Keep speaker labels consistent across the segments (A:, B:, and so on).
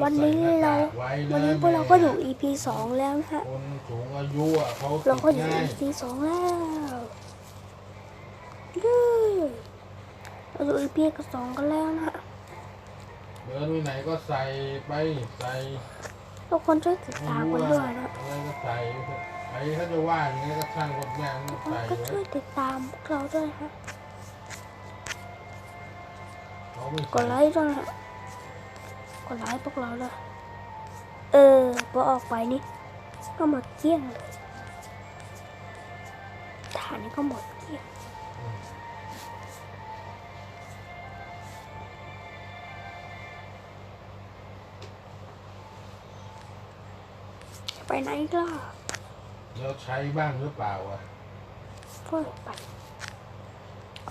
A: วันนี้เรา
B: ไว้เลย
A: วันนี้พวกเราก็อยู่ EP สองแล้วนะฮะ
B: คนสูงอายุอะเขา
A: เราก็
B: ติ
A: อยู่
B: ดง่าย
A: EP สองแล้วเย้เราอยู่ EP กับสองกันแล้วนะฮะ
B: เดินไปไหนก็ใส่ไปใส่
A: ทุกคนช่วยติด
B: ไม่
A: ตาม
B: รู้
A: กัน
B: ว่า
A: ด้วยนะ
B: อะไรก็ใส่ใครเขาจะว่าอย่างไงก็ช่างคนแย่งก็
A: ทุกคน
B: ใส่
A: ก็
B: ไว้
A: ช่วยติดตามพวกเราด้วยนะฮะ
B: เขาไม่
A: กดไลค์ด้วยนะ ฮะกดไลค์พวกเราด้วยเออพอออกไปนี่ก็หมดเกลี้ยงเลยฐานนี้ก็หมดเกลี้ยงไปไหนล่ะ
B: แล้วใช้บ้างหรือเปล่าอะ
A: เพื่อไป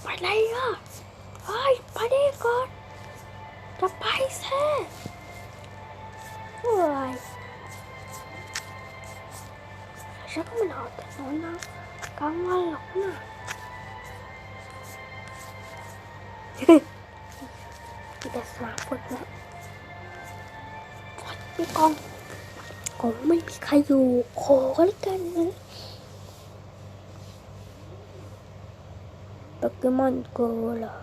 A: ไปไหนล่ะไปไปดีก่อนจะไปแท้ เฮ้ยฉันก็ม่นอนแต่นอนนะกลางวันหรอกนะมีแต่สนามฟุตนะพี่กองคงไม่มีใครอยู่ขอกันแล้วกันนะโปเกมอนโกเหรอ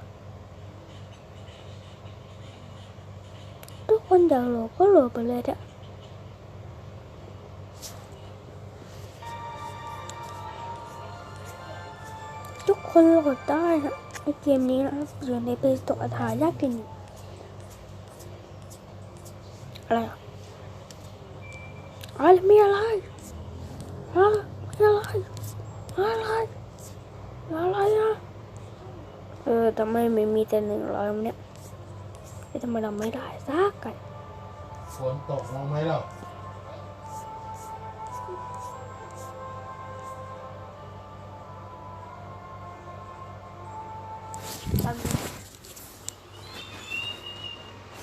A: ทุกคนอยากโหลดก็โหลดไปเลยอะ คนโหลดได้นะในเกมนี้นะครับอยู่ในเพย์สโตร์หายากจริงอะไรอะไรมีอะไรอะไรมีอะไรอะไรอะไรอะเออทำไมไม่มีแต่หนึ่งร้อยเนี่ยเอ๊ะทำไมเราไม่ได้สักกัน
B: ฝนตกลงไหมเล่า
A: ตอนนี้